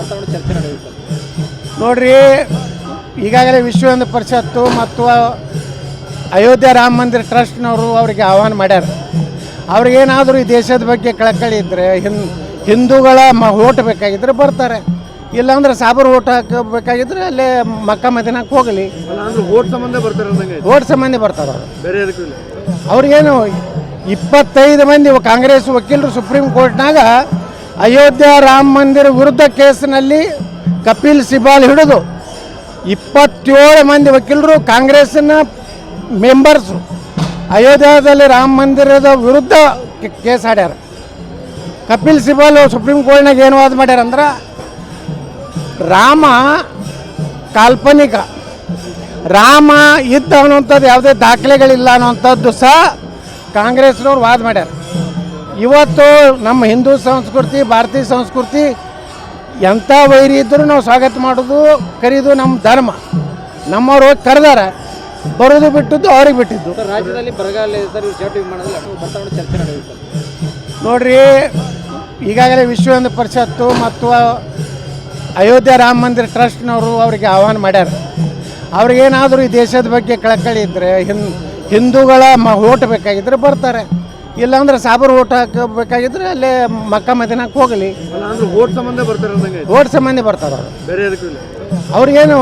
ಬರ್ತಾಕೊಂಡು ಚರ್ಚೆ ನಡೆಯುತ್ತೆ. ನೋಡ್ರಿ ಈಗಾಗಲೇ ವಿಶ್ವ ಹಿಂದೂ ಪರಿಷತ್ತು ಮತ್ತು ಅಯೋಧ್ಯೆ ರಾಮ ಮಂದಿರ ಟ್ರಸ್ಟ್ನವರು ಅವರಿಗೆ ಆಹ್ವಾನ ಮಾಡ್ಯಾರ. ಅವ್ರಿಗೇನಾದರೂ ಈ ದೇಶದ ಬಗ್ಗೆ ಕಳಕಳಿ ಇದ್ದರೆ ಹಿನ್ ಹಿಂದೂಗಳ ಮ ಓಟ್ ಬೇಕಾಗಿದ್ದರೆ ಬರ್ತಾರೆ. ಇಲ್ಲಾಂದ್ರೆ ಸಾಬರ್ ಓಟ್ ಹಾಕಬೇಕಾಗಿದ್ರೆ ಅಲ್ಲೇ ಮಕ್ಕ ಮದಿನಕ್ಕೆ ಹೋಗಲಿ. ಅಂದ್ರೆ ಓಟ್ ಸಂಬಂಧ ಬರ್ತಾರೆ. ಓಟ್ ಸಂಬಂಧಿ ಬರ್ತಾರೆ ಅವರು. ಬೇರೆ ಅದಕ್ಕೂ ಇಲ್ಲ. ಅವ್ರಿಗೇನು ಇಪ್ಪತ್ತೈದು ಮಂದಿ ಕಾಂಗ್ರೆಸ್ ವಕೀಲರು ಸುಪ್ರೀಂ ಕೋರ್ಟ್ನಾಗ ಅಯೋಧ್ಯೆ ರಾಮ ಮಂದಿರ ವಿರುದ್ಧ ಕೇಸಿನಲ್ಲಿ ಕಪಿಲ್ ಸಿಬಾಲ್ ಹಿಡಿದು ಇಪ್ಪತ್ತೇಳು ಮಂದಿ ವಕೀಲರು ಕಾಂಗ್ರೆಸ್ಸಿನ ಮೆಂಬರ್ಸು ಅಯೋಧ್ಯದಲ್ಲಿ ರಾಮ ಮಂದಿರದ ವಿರುದ್ಧ ಕೇಸ್ ಆಡ್ಯಾರ. ಕಪಿಲ್ ಸಿಬಾಲ್ ಸುಪ್ರೀಂ ಕೋರ್ಟ್ನಾಗ ಏನು ವಾದ ಮಾಡ್ಯಾರ ಅಂದ್ರೆ, ರಾಮ ಕಾಲ್ಪನಿಕ, ರಾಮ ಇದ್ದ ಅನ್ನುವಂಥದ್ದು ಯಾವುದೇ ದಾಖಲೆಗಳಿಲ್ಲ ಅನ್ನುವಂಥದ್ದು ಸಹ ಕಾಂಗ್ರೆಸ್ನವ್ರು ವಾದ ಮಾಡ್ಯಾರ. ಇವತ್ತು ನಮ್ಮ ಹಿಂದೂ ಸಂಸ್ಕೃತಿ ಭಾರತೀಯ ಸಂಸ್ಕೃತಿ ಎಂಥ ವೈರಿ ಇದ್ದರೂ ನಾವು ಸ್ವಾಗತ ಮಾಡೋದು ಕರೀದು ನಮ್ಮ ಧರ್ಮ. ನಮ್ಮವ್ರು ಹೋಗಿ ಕರೆದಾರ ಬರೋದು ಬಿಟ್ಟಿದ್ದು ಅವ್ರಿಗೆ ಬಿಟ್ಟಿದ್ದು. ರಾಜ್ಯದಲ್ಲಿ ಬರಗಾಲ ನೋಡ್ರಿ ಈಗಾಗಲೇ ವಿಶ್ವ ಹಿಂದೂ ಪರಿಷತ್ತು ಮತ್ತು ಅಯೋಧ್ಯೆ ರಾಮ ಮಂದಿರ ಟ್ರಸ್ಟ್ನವರು ಅವರಿಗೆ ಆಹ್ವಾನ ಮಾಡ್ಯಾರ. ಅವ್ರಿಗೇನಾದರೂ ಈ ದೇಶದ ಬಗ್ಗೆ ಕಳಕಳಿ ಇದ್ದರೆ ಹಿಂದೂಗಳ ಮ ಓಟ್ ಬೇಕಾಗಿದ್ದರೆ ಬರ್ತಾರೆ. ಇಲ್ಲಾಂದ್ರೆ ಸಾಬರ್ ಓಟ್ ಹಾಕಬೇಕಾಗಿದ್ರೆ ಅಲ್ಲೇ ಮಕ್ಕ ಮದಿನಕ್ಕೆ ಹೋಗಲಿ. ಓಟ್ ಸಂಬಂಧ ಬರ್ತಾರೆ. ಓಟ್ ಸಂಬಂಧಿ ಬರ್ತಾರೆ ಅವರು. ಬೇರೆ ಅವ್ರಿಗೇನು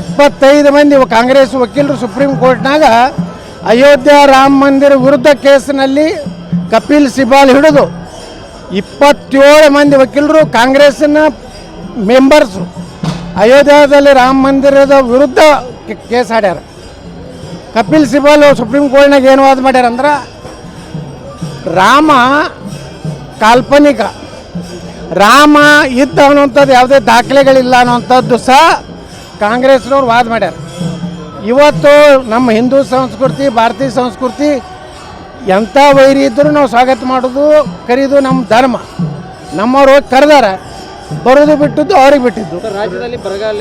ಇಪ್ಪತ್ತೈದು ಮಂದಿ ಕಾಂಗ್ರೆಸ್ ವಕೀಲರು ಸುಪ್ರೀಂ ಕೋರ್ಟ್ನಾಗ ಅಯೋಧ್ಯೆ ರಾಮ ಮಂದಿರ ವಿರುದ್ಧ ಕೇಸಿನಲ್ಲಿ ಕಪಿಲ್ ಸಿಬಾಲ್ ಹಿಡಿದು ಇಪ್ಪತ್ತೇಳು ಮಂದಿ ವಕೀಲರು ಕಾಂಗ್ರೆಸ್ನ ಮೆಂಬರ್ಸು ಅಯೋಧ್ಯದಲ್ಲಿ ರಾಮ ಮಂದಿರದ ವಿರುದ್ಧ ಕೇಸ್ ಆಡ್ಯಾರ. ಕಪಿಲ್ ಸಿಬಾಲ್ ಸುಪ್ರೀಂ ಕೋರ್ಟ್ನಾಗ ಏನು ವಾದ ಮಾಡ್ಯಾರ ಅಂದ್ರೆ ರಾಮ ಕಾಲ್ಪನಿಕ. ರಾಮ ಇದ್ದ ಅನ್ನುವಂಥದ್ದು ಯಾವುದೇ ದಾಖಲೆಗಳಿಲ್ಲ ಅನ್ನುವಂಥದ್ದು ಸಹ ಕಾಂಗ್ರೆಸ್ನವ್ರು ವಾದ ಮಾಡ್ಯಾರ. ಇವತ್ತು ನಮ್ಮ ಹಿಂದೂ ಸಂಸ್ಕೃತಿ, ಭಾರತೀಯ ಸಂಸ್ಕೃತಿ ಎಂಥ ವೈರಿ ಇದ್ದರೂ ನಾವು ಸ್ವಾಗತ ಮಾಡೋದು, ಕರೀದು ನಮ್ಮ ಧರ್ಮ. ನಮ್ಮವ್ರು ಹೋಗಿ ಕರೆದಾರ, ಬರೋದು ಬಿಟ್ಟಿದ್ದು ಅವ್ರಿಗೆ ಬಿಟ್ಟಿದ್ದು. ರಾಜ್ಯದಲ್ಲಿ ಬರಗಾಲ